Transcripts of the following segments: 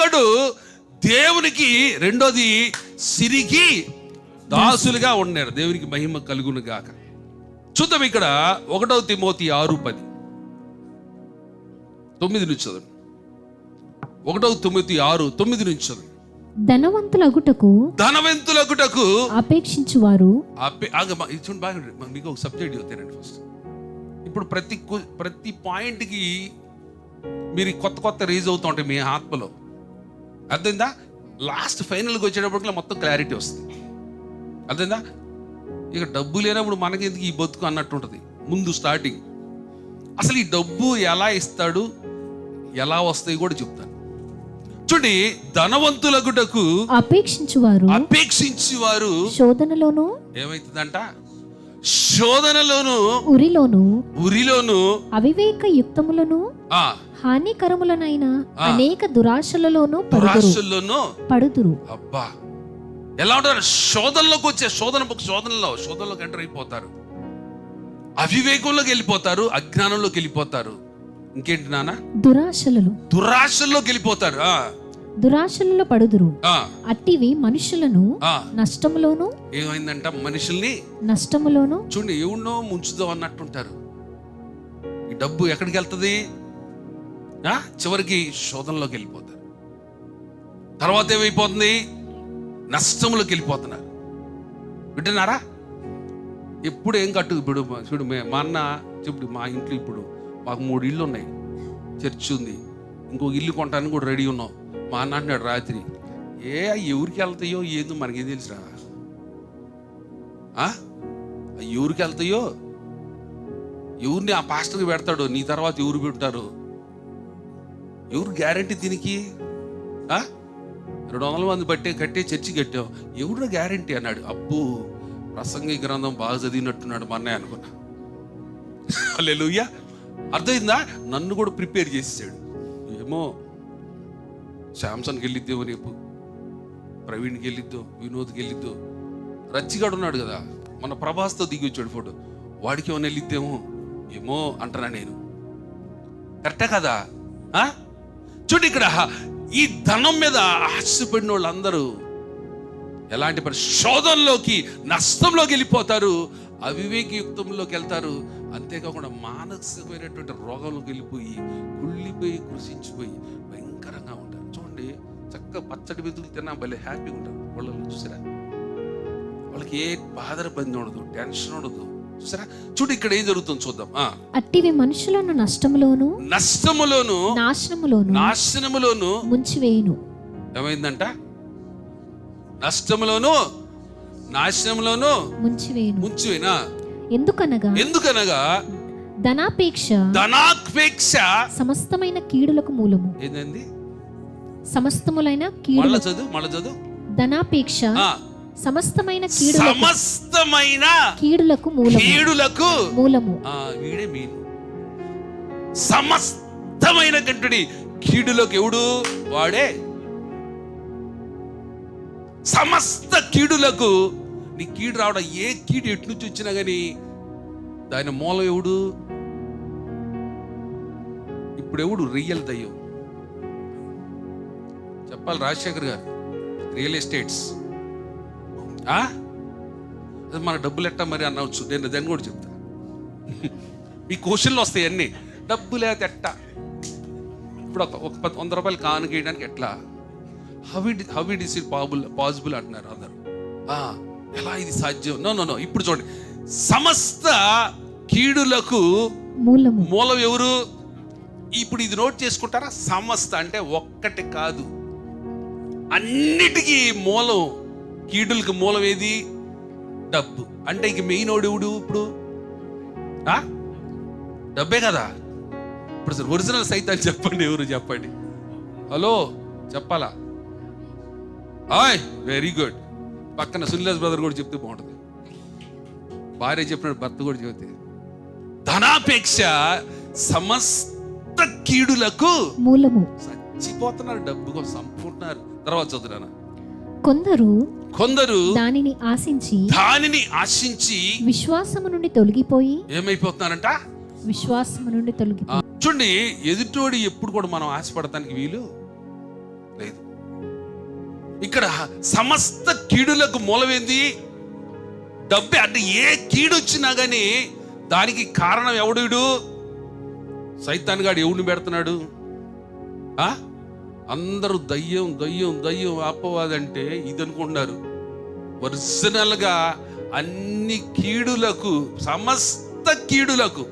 ఒకడు దేవునికి రెండోది సిరికి దాసులుగా ఉన్నారు దేవునికి మహిమ కలుగును గాక. చూద్దాం ఇక్కడ ఒకటవ తిమోతి ఆరు పది. తొమ్మిది నుంచి చదువు ఒకటవ తొమ్మిది ఆరు తొమ్మిది నుంచి చదువు ధనవంతులగుటకు ధనవంతులకుటకు అపేక్షించువారు. చూడండి బాగా మీకు ఒక సబ్జెక్ట్ చెప్తానండి ఫస్ట్ ఇప్పుడు ప్రతి ప్రతి పాయింట్కి మీరు కొత్త కొత్త రీజ్ అవుతూ ఉంటాయి మీ ఆత్మలో. అర్థమైందా? లాస్ట్ ఫైనల్కి వచ్చేటప్పటికి మొత్తం క్లారిటీ వస్తుంది. అర్థమైందా? ఇక డబ్బు లేనప్పుడు మనకి ఎందుకు ఈ బతుకు అన్నట్టు ఉంటుంది. ముందు స్టార్టింగ్ అసలు ఈ డబ్బు ఎలా ఇస్తాడు ఎలా వస్తాయి కూడా చెప్తాను. చూడండి ధనవంతులగుటకు అపేక్షించువారు. అపేక్షించి వారు శోధనలోను ఏమైతుందంట? శోధనలోను ఉరిలోను ఉరిలోను అవివేక యుక్తములను ఆ హానికరములనైన అనేక దురాశలలోను దురాశల్లోను పడుదురు. అబ్బా. ఎలా ఉంటారు? శోధనలోకి వచ్చే శోధన శోధనలో శోధనలోకి ఎంటర్ అయిపోతారు. అవివేకంలోకి వెళ్ళిపోతారు అజ్ఞానంలోకి వెళ్ళిపోతారు. ఇంకేంటి నాన్న? దురాశలలో. దురాశల్లోకి వెళ్ళిపోతారు ఆ, దురాశలలో పడుదురు. ఆ, అట్టివి మనుషులను. నష్టములోను ఏమైందంట? మనుషుల్ని నష్టములోను చూడండి ఎవరినో ముంచుదాం అన్నట్టుంటారు. ఈ డబ్బు ఎక్కడికి వెళ్తుంది? చివరికి శోధనలోకి వెళ్ళిపోతారు. తర్వాత ఏమైపోతుంది? నష్టంలోకి వెళ్ళిపోతున్నారు. వింటున్నారా? ఎప్పుడు ఏం కట్టు ఇప్పుడు చూడు మా అన్న చెప్పుడు మా ఇంట్లో ఇప్పుడు మాకు మూడు ఇళ్ళు ఉన్నాయి. చర్చ్ ఉంది. ఇంకొక ఇల్లు కొంటానికి కూడా రెడీ ఉన్నాం. మా అన్న అంటున్నాడు రాత్రి ఏ ఎవరికి వెళ్తాయో ఏందో మనకేం తెలుసురా? ఆ? ఎవరికి వెళ్తాయో? ఎవరిని ఆ పాస్టర్కి పెడతాడు? నీ తర్వాత ఎవరు పెడతారు? ఎవరు గ్యారంటీ దీనికి? ఆ? రెండు వందల మంది బట్టే కట్టే చర్చి కట్టావు. ఎవరు గ్యారంటీ అన్నాడు. అబ్బో ప్రసంగి గ్రంథం బాగా చదివినట్టున్నాడు మా అన్నయ్య అనుకున్నా. అల్లెలుయ్యా అర్థమైందా? నన్ను కూడా ప్రిపేర్ చేసేసాడు. ఏమో శాంసన్కి వెళ్ళిద్దేమో రేపు. ప్రవీణ్కి వెళ్ళిద్దో వినోద్కి వెళ్ళిద్దో. రచ్చిగాడు ఉన్నాడు కదా. మన ప్రభాస్తో దిగి వచ్చాడు ఫోటో. వాడికి ఏమైనా వెళ్ళిద్దేమో. ఏమో అంటున్నా నేను. కరెక్టే కదా? ఆ? చూడు ఇక్కడ ఈ ధనం మీద ఆశపడిన వాళ్ళందరూ ఎలాంటి పరి శోధంలోకి నష్టంలోకి వెళ్ళిపోతారు అవివేకయుక్తంలోకి వెళ్తారు. అంతేకాకుండా మానసికమైనటువంటి రోగంలోకి వెళ్ళిపోయి కుళ్ళిపోయి కృషించిపోయి భయంకరంగా ఉంటారు. చూడండి చక్కగా పచ్చడి వెతుకులు తిన్నా భలే హ్యాపీగా ఉంటారు. వాళ్ళని చూసిరా? వాళ్ళకి ఏ బాధ బంది ఉండదు టెన్షన్ ఉండదు. చూసారా? చూడు ఇక్కడ ఏం జరుగుతుందో చూద్దాం. అట్టివి మనుషులను నష్టములోను నష్టములోను నాశనములోను నాశనములోను ముంచివేయును. ఏమైందంట? నష్టములోను నాశనములోను ముంచివేయును. ముంచువేనా? ఎందుకనగా ఎందుకనగా? ధనాపేక్ష ధనాపేక్ష సమస్తమైన కీడులకు మూలము. ఏంటండి సమస్తములైన మళ్ళా కీడు చదువు మళ్ళా చదువు. ధనాపేక్ష సమస్తమైన సమస్తమైన కీడులకు మూలము. కీడులకు మూలము. ఆ వీడే మీను సమస్తమైన కంటుడి కీడులోకి ఎవడు? వాడే. సమస్త కీడులకు నీ కీడు రావడం ఏ కీడు ఎటు నుంచి వచ్చినా గానీ దాని మూలం ఎవడు? ఇప్పుడు ఎవడు? రియల్ దయ్యం. చెప్పాలి రాజశేఖర్ గారు. Real estates. మన డబ్బులు ఎట్టా మరి అనవచ్చు? నేను దాన్ని కూడా చెప్తా. మీ క్వశ్చన్లు వస్తాయి అన్ని. డబ్బు లేదా ఎట్టా? ఇప్పుడు ఒక పది వంద రూపాయలు కానుకేయడానికి ఎట్లా? How how is it possible possible అంటున్నారు అందరు. ఆ, ఎలా ఇది సాధ్యం? నో నో నో ఇప్పుడు చూడండి. సమస్త కీడులకు మూలం ఎవరు? ఇప్పుడు ఇది నోట్ చేసుకుంటారా? సమస్త అంటే ఒక్కటి కాదు. అన్నిటికీ మూలం కీడులకు మూలం ఏది డబ్బు. అంటే ఇంక మెయిన్ ఓడు ఎవడు ఇప్పుడు? ఆ? డబ్బే కదా? ఇప్పుడు అసలు ఒరిజినల్ సైతాన్ని చెప్పండి ఎవరు చెప్పండి? హలో చెప్పాలా? హాయ్ వెరీ గుడ్ పక్కన సునిలాస్ బ్రదర్ కూడా చెప్తే బాగుంటుంది. భార్య చెప్పినట్టు భర్త కూడా చెబితే. ధనాపేక్ష సమస్త కీడులకు మూలము. చచ్చిపోతున్నారు డబ్బు సంపుకుంటున్నారు. తర్వాత చదువురానా? కొందరు కొందరు దానిని ఆశించి దానిని ఆశించి విశ్వాసము నుండి తొలగిపోయి ఏమైపోతున్నారంట? విశ్వాసము నుండి తొలగి చూడండి ఎదుటోడి ఎప్పుడు కూడా మనం ఆశపడటానికి వీలు లేదు. ఇక్కడ సమస్త కీడులకు మూలమేంది. డబ్బే అంటే ఏ కీడు వచ్చినా కానీ దానికి కారణం ఎవడు వీడు? సైతాన్ గాడు ఎవడిని పెడుతున్నాడు? ఆ? అందరూ దయ్యం దయ్యం దయ్యం అపవాదంటే ఇది అనుకుంటున్నారు ఒరిజినల్గా అన్ని కీడులకు సమస్త కీడులకు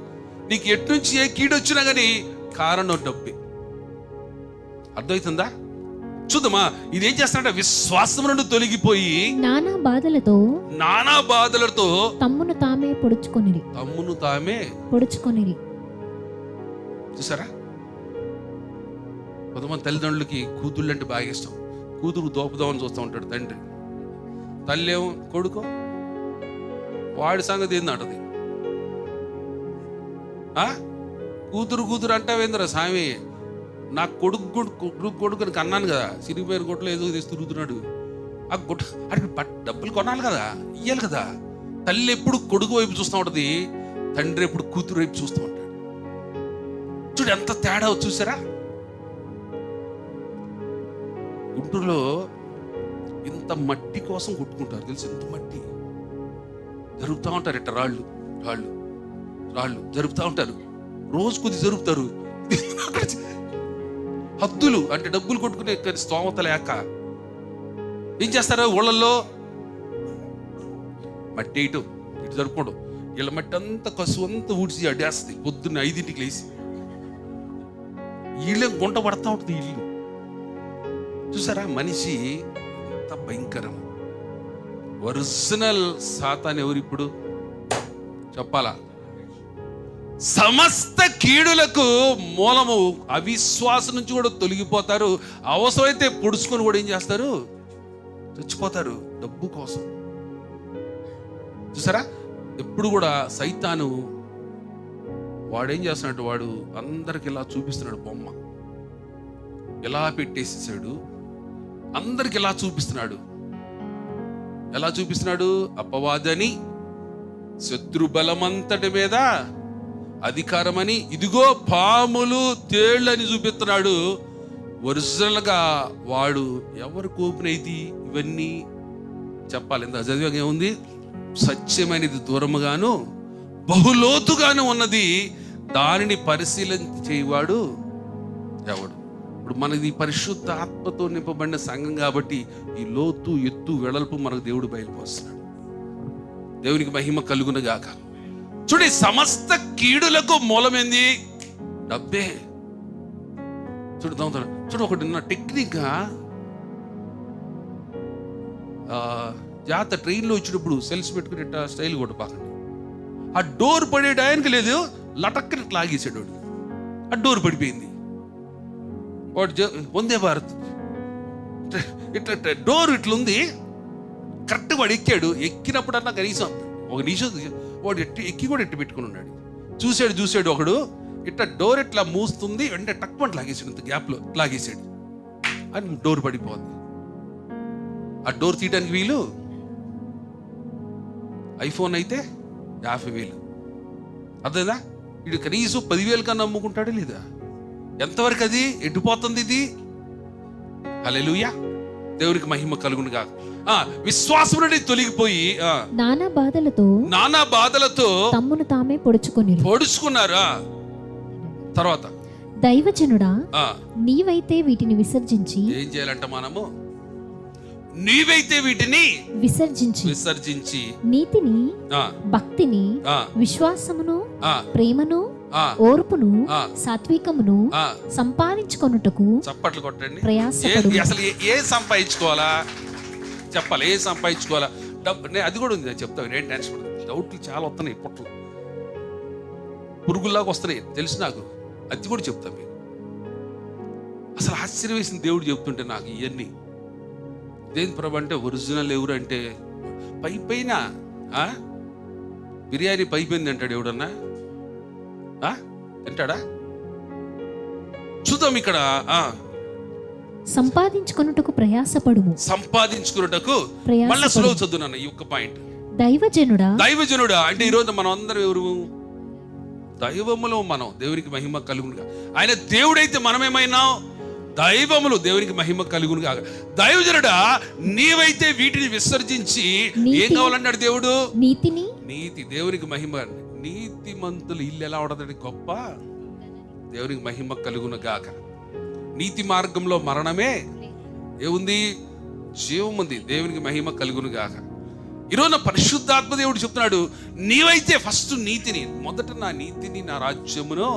నీకు ఎటు నుంచి ఏ కీడు వచ్చినా కానీ కారణం డబ్బే అర్థమవుతుందా చూద్దామా ఇది ఏం చేస్తాడంటే విశ్వాసం నుండి తొలగిపోయి నానా బాధలతో నానా బాధలతో తమ్మును తామే పొడుచుకొనిరి. తమ్మును తామే పొడుచుకొనిరి. చూసారా? కొంతమంది తల్లిదండ్రులకి కూతుళ్ళు అంటే బాగా ఇష్టం. కూతురు దోపుదామని చూస్తూ ఉంటాడు తండ్రి. తల్లి ఏమో కొడుకో వాడి సంగతి ఏందంటది కూతురు కూతురు అంటావేందిరా స్వామి నా కొడుకు కొడుకు కొడుకుని కన్నాను కదా. సిరిగిపోయిన గుట్టలో ఏదో తీసి తిరుగుతున్నాడు? ఆ గుట్ట అడిగి బట్ డబ్బులు కొనాలి కదా ఇయ్యాలి కదా. తల్లి ఎప్పుడు కొడుకు వైపు చూస్తూ ఉంటది తండ్రి ఎప్పుడు కూతురు వైపు చూస్తూ ఉంటాడు. చూడు ఎంత తేడా చూసారా? గుంటూరులో ఇంత మట్టి కోసం కొట్టుకుంటారు తెలుసు? ఇంత మట్టి. జరుపుతూ ఉంటారు ఇట్ట రాళ్ళు రాళ్ళు రాళ్ళు. జరుపుతూ ఉంటారు. రోజు కొద్ది జరుపుతారు. హద్దులు అంటే డబ్బులు కొట్టుకునే కానీ స్తోమత లేక ఏం చేస్తారు ఊళ్ళల్లో? మట్టి ఇటు ఇటు జరుపుకోవడం. వీళ్ళ మట్టి అంతా కసు అంతా ఊడ్చి అడేస్తుంది పొద్దున్న ఐదింటికి లేచి. వీళ్ళే గుంట పడతా ఉంటుంది ఇల్లు. చూసారా? మనిషి ఎంత భయంకరం. ఒరిజినల్ సాతాన్ ఎవరు ఇప్పుడు? చెప్పాలా? సమస్త కీడులకు మూలము అవిశ్వాసం నుంచి కూడా తొలగిపోతారు. అవసరమైతే పొడుచుకొని కూడా ఏం చేస్తారు? చచ్చిపోతారు డబ్బు కోసం. చూసారా? ఎప్పుడు కూడా సైతాను వాడేం చేస్తున్నాడు? వాడు అందరికి ఇలా చూపిస్తున్నాడు బొమ్మ. ఎలా పెట్టేసేసాడు. అందరికి ఎలా చూపిస్తున్నాడు? ఎలా చూపిస్తున్నాడు? అపవాదని శత్రు బలమంతటి మీద అధికారమని ఇదిగో పాములు తేళ్ళని చూపిస్తున్నాడు. ఒరిజినల్గా వాడు ఎవరు కోపినైది ఇవన్నీ చెప్పాలి. ఎంత చదివాక ఏముంది? సత్యమైనది దూరముగాను బహులోతుగాను ఉన్నది. దానిని పరిశీలించేవాడు ఎవడు? ఇప్పుడు మనది పరిశుద్ధ ఆత్మతో నింపబడిన సంఘం కాబట్టి ఈ లోతు ఎత్తు వెడల్పు మనకు దేవుడు బయలుపోస్తున్నాడు దేవునికి మహిమ కలుగునగాక గాక. సమస్త కీడులకు మూలమేంది డబ్బే. చూడు దొంగతనం. చూడు ఒకటి నా టెక్నిక్గా జాత ట్రైన్లో వచ్చినప్పుడు సెల్స్ పెట్టుకుని స్టైల్ కూడా పాకండి ఆ డోర్ పడే టయానికి లేదు లటక్కని లాగేసాడు ఆ డోర్ పడిపోయింది. వాడు వందే భారత్. ఇట్లా డోర్ ఇట్లుంది. కరెక్ట్ వాడు ఎక్కాడు. ఎక్కినప్పుడన్నా కనీసం ఒక నిమిషం వాడు ఎట్టి ఎక్కి కూడా ఎట్టి పెట్టుకుని ఉన్నాడు. చూశాడు చూశాడు ఒకడు. ఇట్లా డోర్ ఇట్లా మూస్తుంది. వెంటనే టక్మంట లాగేసాడు ఇంత గ్యాప్లో. లాగేసాడు అని డోర్ పడిపోద్ది. ఆ డోర్ తీయడానికి వీలు? ఐఫోన్ అయితే యాభై వేలు. అర్థమైందా? ఇది కనీసం పదివేలు కన్నా అమ్ముకుంటాడా లేదా? ఎంతవరకు అది? ఎటుపోతుంది ఇది? హల్లెలూయా. దేవునికి మహిమ కలుగును ఆ విశ్వాసం నుండి తొలగిపోయి ఆ నానా బాధలతో నానా బాధలతో తమ్మును తామే పొడుచుకొనిరి. పొడుచుకున్నారు. తర్వాత. దైవజనుడా ఆ. నీవైతే వీటిని విసర్జించి ఏం చేయాలంట మనము? నీవైతే వీటిని విసర్జించి విసర్జించి నీతిని ఆ. భక్తిని ఆ. విశ్వాసమును ఆ. ప్రేమను ఓర్పును. సాత్వికమును ఆ. సంపాదించుకొనుటకు చప్పట్లు కొట్టండి. ప్రయాసపడు. అసలు ఏ- సంపాదించుకోవాలా? చెప్పాలి ఏ సంపాదించుకోవాలా? డబ్బు అది కూడా ఉంది చెప్తాను నేను టెన్షన్ డౌట్లు చాలా వస్తున్నాయి పుట్లు పురుగుల్లాగా వస్తున్నాయి తెలుసు నాకు. అది కూడా చెప్తాను మీకు. అసలు ఆశ్చర్యం వేసిన దేవుడు చెప్తుంటే నాకు ఇవన్నీ దేని ప్రభు అంటే ఒరిజినల్ ఎవరు అంటే పై పైన ఆ? బిర్యానీ పై పైన అంటాడు ఎవడన్నా? తింటాడా? చూద్దాం ఇక్కడ ఆ. సంపాదించుకొనుటకు ప్రయాసపడుము. సంపాదించుకున్నటకు ప్రయాసపడు. మళ్ళీ స్లో చదువున్నాను ఈ ఒక్క పాయింట్ దైవజనుడా? దైవజనుడా? అంటే ఈరోజు మనం అందరం ఎవరు? దైవములో మనం దేవునికి మహిమ కలుగునుగా. ఆయన దేవుడైతే మనమేమైనా? దైవములు దేవునికి మహిమ కలుగును కాక దైవజనుడా నీవైతే వీటిని విసర్జించి ఏం కావాలన్నాడు దేవుడు? నీతిని నీతి దేవునికి మహిమ. నీతిమంతులు ఇల్లు ఎలా ఉండదండి? గొప్ప. దేవునికి మహిమ కలుగును గాక నీతి మార్గంలో మరణమే ఏముంది? జీవం ఉంది దేవునికి మహిమ కలుగును గాక ఈరోజు నా పరిశుద్ధాత్మ దేవుడు చెప్తున్నాడు నీవైతే ఫస్ట్ నీతిని మొదట నా నీతిని నా రాజ్యమును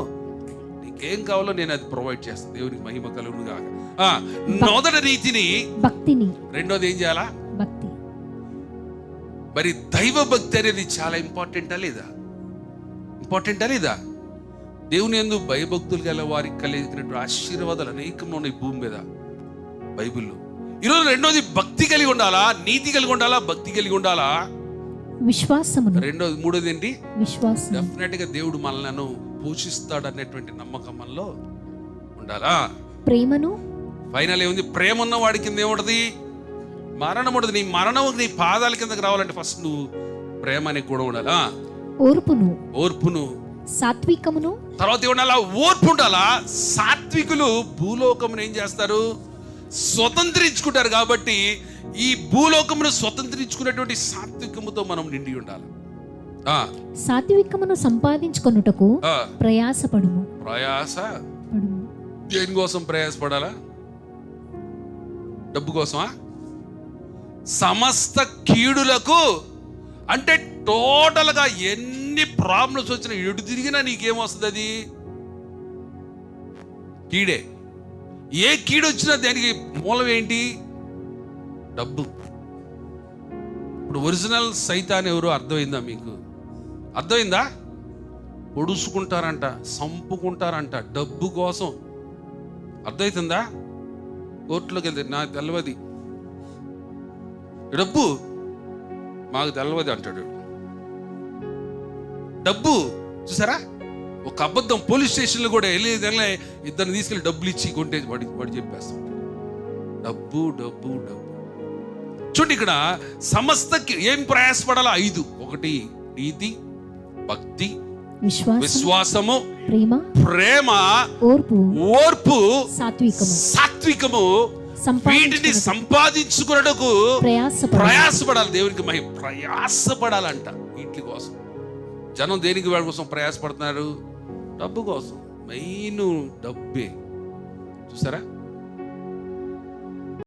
నీకేం కావాలో నేను అది ప్రొవైడ్ చేస్తాను దేవునికి మహిమ కలుగును గాక ఆ, మొదట నీతిని భక్తిని. రెండోది ఏం చేయాలా? భక్తి. మరి దైవ భక్తి అనేది చాలా ఇంపార్టెంటా లేదా? ఇంపార్టెంటా లేదా? దేవుని ఎందు భయభక్తులు గల వారికి కలిగినటువంటి ఆశీర్వాదాలు అనేకం ఉన్నాయి భూమి మీద. బైబిల్లో. ఈరోజు రెండోది భక్తి కలిగి ఉండాలా? నీతి కలిగి ఉండాలా? భక్తి కలిగి ఉండాలా? విశ్వాసమును. రెండోది మూడోది ఏంటి? విశ్వాసం డెఫినెట్గా దేవుడు మనలను పోషిస్తాడు అనేటువంటి నమ్మకం మనలో ఉండాలా? ప్రేమను. ఫైనల్ ఏముంది? ప్రేమ ఉన్న వాడి కింద ఏముంటది? మరణం ఉండదు నీ మరణం నీ పాదాల కిందకి రావాలంటే ఫస్ట్ నువ్వు ప్రేమ అనేది కూడా ఉండాలా? ఓర్పును ఓర్పును. సాత్వికమును తర్వాత ఏమన్నా ఓర్పు ఉండాలా? సాత్వికులు భూలోకమును ఏం చేస్తారు? స్వతంత్రించుకుంటారు కాబట్టి ఈ భూలోకమును స్వతంత్రించుకునేటువంటి సాత్వికముతో మనం నిండి ఉండాలి. ఆ, సాత్వికమును సంపాదించుకొనుటకు ఆ, ప్రయాసపడుము. ప్రయాస? దేనికోసం ప్రయాసపడాలా? డబ్బు కోసమా? సమస్త కీడులకు అంటే టోటల్గా ఎన్ని ప్రాబ్లమ్స్ వచ్చినా ఎటు తిరిగినా నీకేమొస్తుంది అది కీడే. ఏ కీడు వచ్చినా దానికి మూలం ఏంటి? డబ్బు. ఇప్పుడు ఒరిజినల్ సైతాన్ ఎవరు అర్థమైందా మీకు? అర్థమైందా? పొడుచుకుంటారంట సంపుకుంటారంట డబ్బు కోసం. అర్థమవుతుందా కోర్టులోకి వెళ్తే నాకు తెలవది. డబ్బు మాకు తెలవది అంటాడు. డబ్బు చూసారా? ఒక అబద్ధం పోలీస్ స్టేషన్లో కూడా వెళ్ళి వెళ్ళి ఇద్దరిని తీసుకెళ్ళి డబ్బులు ఇచ్చి కొంటే వాడి వాడు చెప్పేస్తాం డబ్బు డబ్బు డబ్బు. చూడండి ఇక్కడ సమస్తకి ఏం ప్రయాసపడాలో ఐదు. ఒకటి నీతి భక్తి విశ్వాసం విశ్వాసము ప్రేమ ప్రేమ ఓర్పు ఓర్పు సాత్వికము. సాత్వికము వీటిని సంపాదించుకున్నటకు ప్రయాసపడు ప్రయాసపడాలి. దేవునికి మహి ప్రయాసపడాలంట వీటి కోసం. జనం దేనికి వాడి కోసం ప్రయాసపడుతున్నారు? డబ్బు కోసం. మెయిన్ డబ్బే. చూసారా?